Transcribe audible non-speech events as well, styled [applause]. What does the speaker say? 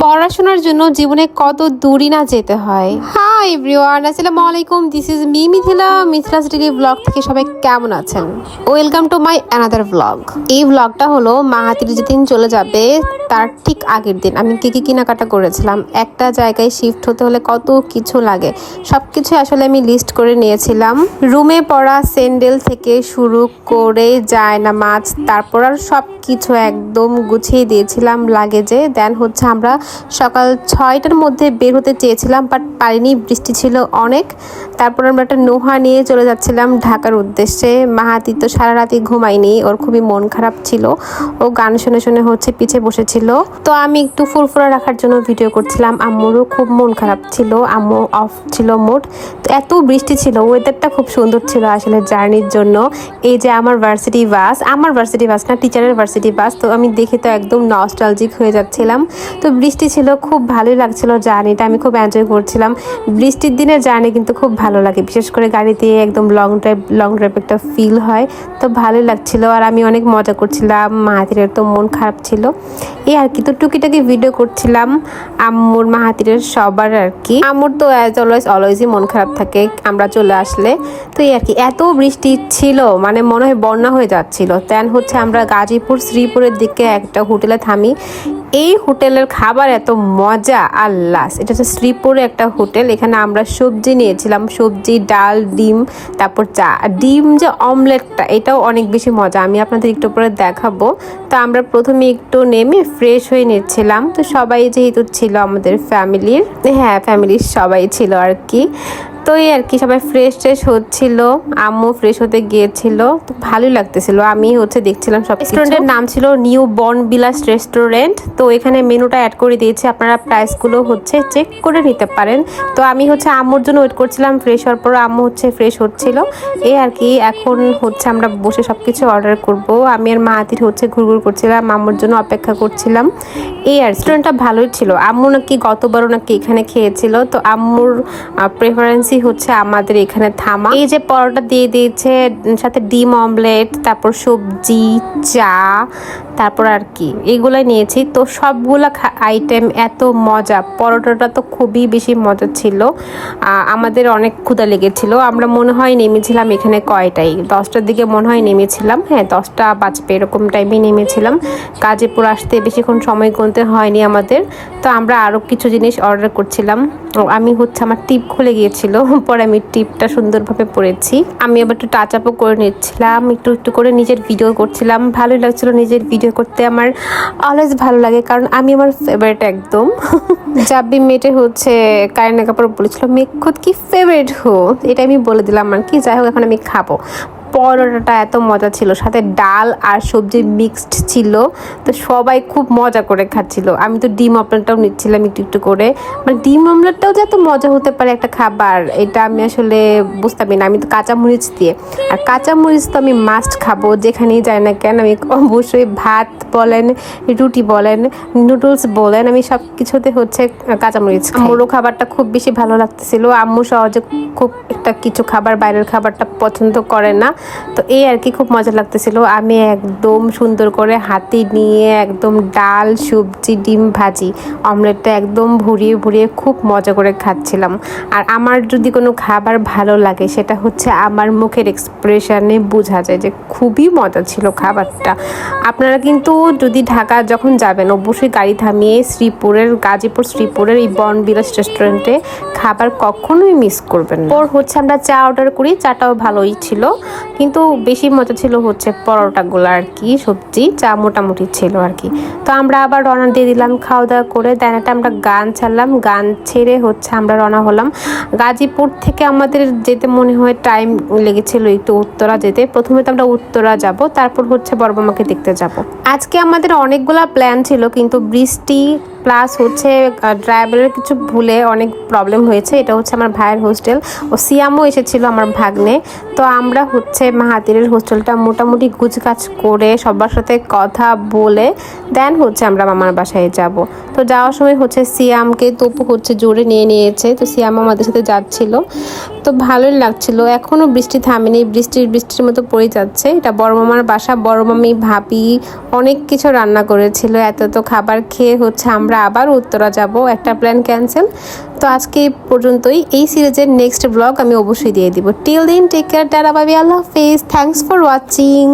পড়াশোনার জন্য জীবনে কত দূরই না যেতে হয়। হাই এভরিওয়ান আসসালামু আলাইকুম this is me Mithila Mithila city blog থেকে সবাই কেমন আছেন? Welcome to my another blog এই ব্লগটা হলো মাহাতির যেদিন চলে যাবে, তার ঠিক আগের দিন। আমি কি কি কেনাকাটা করেছিলাম, একটা জায়গায় শিফট হতে হলে কত কিছু লাগে সব কিছু আসলে আমি লিস্ট করে নিয়েছিলাম। রুমে পড়া স্যান্ডেল থেকে শুরু করে যায় না মাছ তারপর আর সব কিছু একদম গুছিয়ে দিয়েছিলাম লাগেজে দেন হচ্ছে আমরা সকাল ছয়টার মধ্যে বের হতে চেয়েছিলাম বাট পারিনি বৃষ্টি ছিল অনেক। তারপর আমরা একটা নোহা নিয়ে চলে যাচ্ছিলাম ঢাকার উদ্দেশ্যে। মাহাতি তো সারা রাতি ঘুমায়নি, ওর খুবই মন খারাপ ছিল। ও গান শুনে শুনে হচ্ছে পিছে বসেছিল। তো আমি একটু ফুরফুরা রাখার জন্য ভিডিও করছিলাম। আম্মুরও খুব মন খারাপ ছিল, আম্মু অফ ছিল মোট। তো এত বৃষ্টি ছিল ওয়েদারটা খুব সুন্দর ছিল আসলে জার্নির জন্য। এই যে আমার ভার্সিটি বাস আমার ভার্সিটি বাস না টিচারের ভার্সিটি বাস তো আমি দেখে তো একদম নস্টালজিক হয়ে যাচ্ছিলাম। তো বৃষ্টি ছিল, খুব ভালোই লাগছিল জার্নিটা আমি খুব এনজয় করছিলাম। বৃষ্টির দিনের জার্নি কিন্তু খুব ভালো লাগে। বিশেষ করে গাড়িতে একদম লং ড্রাইভ লং ড্রাইভ একটা ফিল হয়। তো ভালোই লাগছিল আর আমি অনেক মজা করছিলাম। মাহাতিরের তো মন খারাপ ছিল। এই আর কি, তো টুকিটাকি ভিডিও করছিলাম আম্মুর, মাহাতিরের সবার আর কি। আম্মুর তো অ্যাজ অলওয়েজ অলওয়েজই মন খারাপ থাকে আমরা চলে আসলে। তো এই আর কি, এত বৃষ্টি ছিল মানে মনে হয় বন্যা হয়ে যাচ্ছিল। তেন হচ্ছে আমরা গাজীপুর, শ্রীপুরের দিকে একটা হোটেলে থামি। এই হোটেলের খাবার এত মজা, আল্লাহ। এটা হচ্ছে শ্রীপুরে একটা হোটেল, এখানে আমরা সবজি নিয়েছিলাম, সবজি, ডাল, ডিম, তারপর চা। ডিম যে অমলেটটা, এটাও অনেক বেশি মজা। আমি আপনাদের একটু পরে দেখাবো। তো আমরা প্রথমে একটু নেমে ফ্রেশ হয়ে নিচ্ছিলাম। তো সবাই যেহেতু ছিল আমাদের ফ্যামিলির হ্যাঁ ফ্যামিলির সবাই ছিল আর কি। তো এই আর কি সবাই ফ্রেশ ট্রেশ হচ্ছিল। আম্মু ফ্রেশ হতে গিয়েছিল। তো ভালোই লাগতেছিল। আমি হচ্ছে দেখছিলাম সব রেস্টুরেন্টের নাম ছিল নিউ বন বিলাস রেস্টুরেন্ট তো এখানে মেনুটা অ্যাড করে দিয়েছি। আপনারা প্রাইসগুলো হচ্ছে চেক করে নিতে পারেন। তো আমি হচ্ছে আম্মুর জন্য ওয়েট করছিলাম। ফ্রেশ হওয়ার পর আম্মু হচ্ছে ফ্রেশ হচ্ছিল। এই আর কি এখন হচ্ছে আমরা বসে সব কিছু অর্ডার করব। আমি আর মা হাতির হচ্ছে ঘুরঘুর করছিলাম। আম্মুর জন্য অপেক্ষা করছিলাম। এই আর রেস্টুরেন্টটা ভালোই ছিল। আম্মু নাকি গতবারও নাকি এখানে খেয়েছিল। তো আম্মুর প্রেফারেন্সই হচ্ছে আমাদের এখানে থামা। এই যে পরোটা দিয়ে দিয়েছে, সাথে ডিম অমলেট, তারপর সবজি, চা, তারপর আর কি। এগুলাই নিয়েছি। তো সবগুলা আইটেম এত মজা। পরোটাটা তো খুবই বেশি মজা ছিল। আমাদের অনেক ক্ষুদা লেগেছিল। আমরা মনে হয় নেমেছিলাম এখানে কয়টাই দশটার দিকে মনে হয় নেমেছিলাম। হ্যাঁ দশটা বাজবে এরকম টাইমে নেমেছিলাম। কাজীপুর আসতে বেশিক্ষণ সময় গুনতে হয়নি আমাদের। তো আমরা আরও কিছু জিনিস অর্ডার করছিলাম। আমি হচ্ছে আমার টিপ খুলে গিয়েছিল, পরে আমি টিপটা সুন্দরভাবে পরেছি আমি আবার একটু টাচ আপও করে নিচ্ছিলাম, একটু একটু করে নিজের ভিডিও করছিলাম। ভালোই লাগছিল নিজের ভিডিও করতে, আমার অলওয়েজ ভালো লাগে, কারণ আমি আমার ফেভারিট একদম। [laughs] জাব্বি মেয়েটে হচ্ছে কারিনা কাপড় বলেছিল মেয়ে খুদ কি ফেভারিট হো? এটা আমি বলে দিলাম আর কি, যাই হোক, এখন আমি খাব। পরোটাটা এত মজা ছিল। সাথে ডাল আর সবজি মিক্সড ছিল। তো সবাই খুব মজা করে খাচ্ছিল। আমি তো ডিম অমলেটটাও নিচ্ছিলাম একটু একটু করে। মানে ডিম অমলেটটাও যে এত মজা হতে পারে একটা খাবার, এটা আমি আসলে বুঝতামই না। আমি তো কাঁচামরিচ দিয়ে। আর কাঁচামরিচ তো আমি মাস্ট খাব, যেখানেই যাই না কেন। আমি অবশ্যই ভাত বলেন, রুটি বলেন নুডলস বলেন, আমি সব কিছুতে হচ্ছে কাঁচামরিচ আম্মুরও খাবারটা খুব বেশি ভালো লাগতেছিল। আম্মু সহজে খুব একটা কিছু খাবার, বাইরের খাবারটা পছন্দ করে না। তো এই আর কি খুব মজা লাগতেছিল। আমি একদম সুন্দর করে হাতি নিয়ে একদম ডাল, সবজি, ডিম ভাজি, অমলেটটা একদম ভরিয়ে ভরিয়ে খুব মজা করে খাচ্ছিলাম। আর আমার যদি কোনো খাবার ভালো লাগে, সেটা হচ্ছে আমার মুখের এক্সপ্রেশনে বোঝা যায় যে খুবই মজা ছিল খাবারটা। আপনারা কিন্তু যদি ঢাকা যখন যাবেন, অবশ্যই গাড়ি থামিয়ে শ্রীপুরের, গাজীপুর, শ্রীপুরের এই বনবিলাস রেস্টুরেন্টে খাবার কখনোই মিস করবেন ওর হচ্ছে আমরা চা অর্ডার করি, চাটাও ভালোই ছিল। কিন্তু বেশি মজা ছিল হচ্ছে পরোটাগুলো আর কি, সবজি চা মোটামুটি ছিল আর কি। তো আমরা আবার রওনা দিয়ে দিলাম, খাওয়া দাওয়া করে দেন একটা আমরা গান ছাড়লাম, গান ছেড়ে হচ্ছে আমরা রওনা হলাম। গাজীপুর থেকে আমাদের যেতে মনে হয় টাইম লেগেছিল একটু উত্তরা যেতে। প্রথমে তো আমরা উত্তরা যাব, তারপর হচ্ছে বড়মামাকে দেখতে যাব। আজকে আমাদের অনেকগুলা প্ল্যান ছিল, কিন্তু বৃষ্টি প্লাস হচ্ছে ড্রাইভারের কিছু ভুলে অনেক প্রবলেম হয়েছে। এটা হচ্ছে আমার ভাইয়ের হোস্টেল ও সিয়ামও এসেছিল আমার ভাগ্নে। তো আমরা হচ্ছে মাহাতিরের হোস্টেলটা মোটামুটি গুছগাছ করে সবার সাথে কথা বলে দেন হচ্ছে আমরা মামার বাসায় যাব। তো যাওয়ার সময় হচ্ছে সিয়ামকে তপু হচ্ছে জোরে নিয়ে নিয়েছে। তো সিয়াম আমাদের সাথে যাচ্ছিল। তো ভালোই লাগছিল। এখনও বৃষ্টি থামেনি, বৃষ্টির বৃষ্টির মতো পড়ে যাচ্ছে। এটা বড় মামার বাসা, বড় মামি ভাবি অনেক কিছু রান্না করেছিল। এত তো খাবার খেয়ে হচ্ছে আমরা আবার উত্তরা যাব। একটা প্ল্যান ক্যান্সেল তো আজকে পর্যন্তই। এই সিরিজের নেক্সট ব্লগ আমি অবশ্যই দিয়ে দিব। Till then take care tata, বাবি, আল্লাহ হাফেজ। Thanks for watching